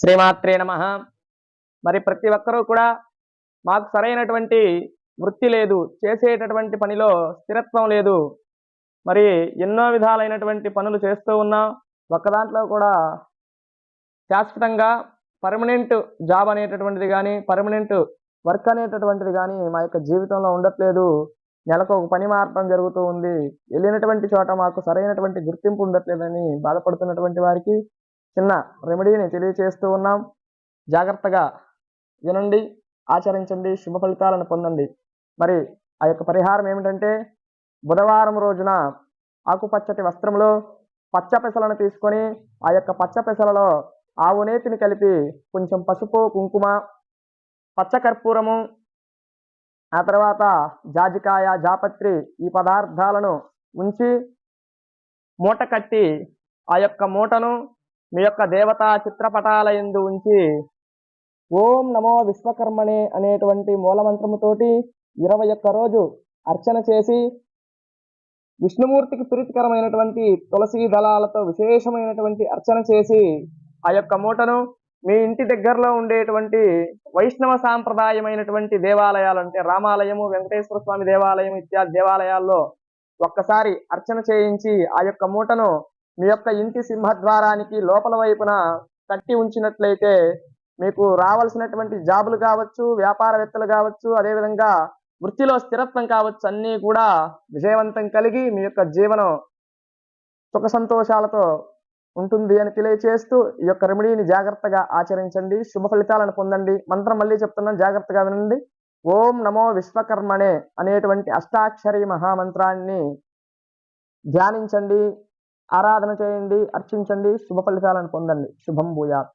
శ్రీమాత్రే నమ. మరి ప్రతి ఒక్కరూ కూడా మాకు సరైనటువంటి వృత్తి లేదు చేసేటటువంటి పనిలో స్థిరత్వం లేదు. మరి ఎన్నో విధాలైనటువంటి పనులు చేస్తూ ఉన్నాం. ఒక్క దాంట్లో కూడా శాశ్వతంగా పర్మనెంట్ జాబ్ అనేటటువంటిది కానీ పర్మనెంట్ వర్క్ అనేటటువంటిది కానీ మా యొక్క జీవితంలో ఉండట్లేదు. నెలకు ఒక పని మారడం జరుగుతూ ఉంది. వెళ్ళినటువంటి చోట మాకు సరైనటువంటి గుర్తింపు ఉండట్లేదని బాధపడుతున్నటువంటి వారికి చిన్న రెమెడీని తెలియచేస్తూ ఉన్నాం. జాగ్రత్తగా వినండి ఆచరించండి శుభ ఫలితాలను పొందండి. మరి ఆ యొక్క పరిహారం ఏమిటంటే బుధవారం రోజున ఆకుపచ్చటి వస్త్రంలో పచ్చ పెసలను తీసుకొని ఆ యొక్క పచ్చ పెసలలో ఆవు నేతిని కలిపి కొంచెం పసుపు కుంకుమ పచ్చకర్పూరము ఆ తర్వాత జాజికాయ జాపత్రి ఈ పదార్థాలను ఉంచి మూట కట్టి ఆ యొక్క మూటను మీ యొక్క దేవతా చిత్రపటాల ఎందు ఉంచి ఓం నమో విశ్వకర్మణే అనేటువంటి మూలమంత్రముతోటి ఇరవై ఒక్క రోజు అర్చన చేసి విష్ణుమూర్తికి ప్రీతికరమైనటువంటి తులసి దళాలతో విశేషమైనటువంటి అర్చన చేసి ఆ యొక్క మూటను మీ ఇంటి దగ్గరలో ఉండేటువంటి వైష్ణవ సాంప్రదాయమైనటువంటి దేవాలయాలు అంటే రామాలయము వెంకటేశ్వర స్వామి దేవాలయం ఇత్యాది దేవాలయాల్లో ఒక్కసారి అర్చన చేయించి ఆ యొక్క మూటను మీ యొక్క ఇంటి సింహద్వారానికి లోపల వైపున కట్టి ఉంచినట్లయితే మీకు రావాల్సినటువంటి జాబులు కావచ్చు వ్యాపారవేత్తలు కావచ్చు అదేవిధంగా వృత్తిలో స్థిరత్వం కావచ్చు అన్నీ కూడా విజయవంతం కలిగి మీ యొక్క జీవనం సుఖ సంతోషాలతో ఉంటుంది అని తెలియచేస్తూ ఈ యొక్క రెమెడీని జాగ్రత్తగా ఆచరించండి. శుభ ఫలితాలను పొందండి. మంత్రం మళ్ళీ చెప్తున్నాను జాగ్రత్తగా వినండి. ఓం నమో విశ్వకర్మణే అనేటువంటి అష్టాక్షరి మహామంత్రాన్ని ధ్యానించండి. ఆరాధన చేయండి అర్చించండి శుభ ఫలితాలను పొందండి. శుభం భూయాత్.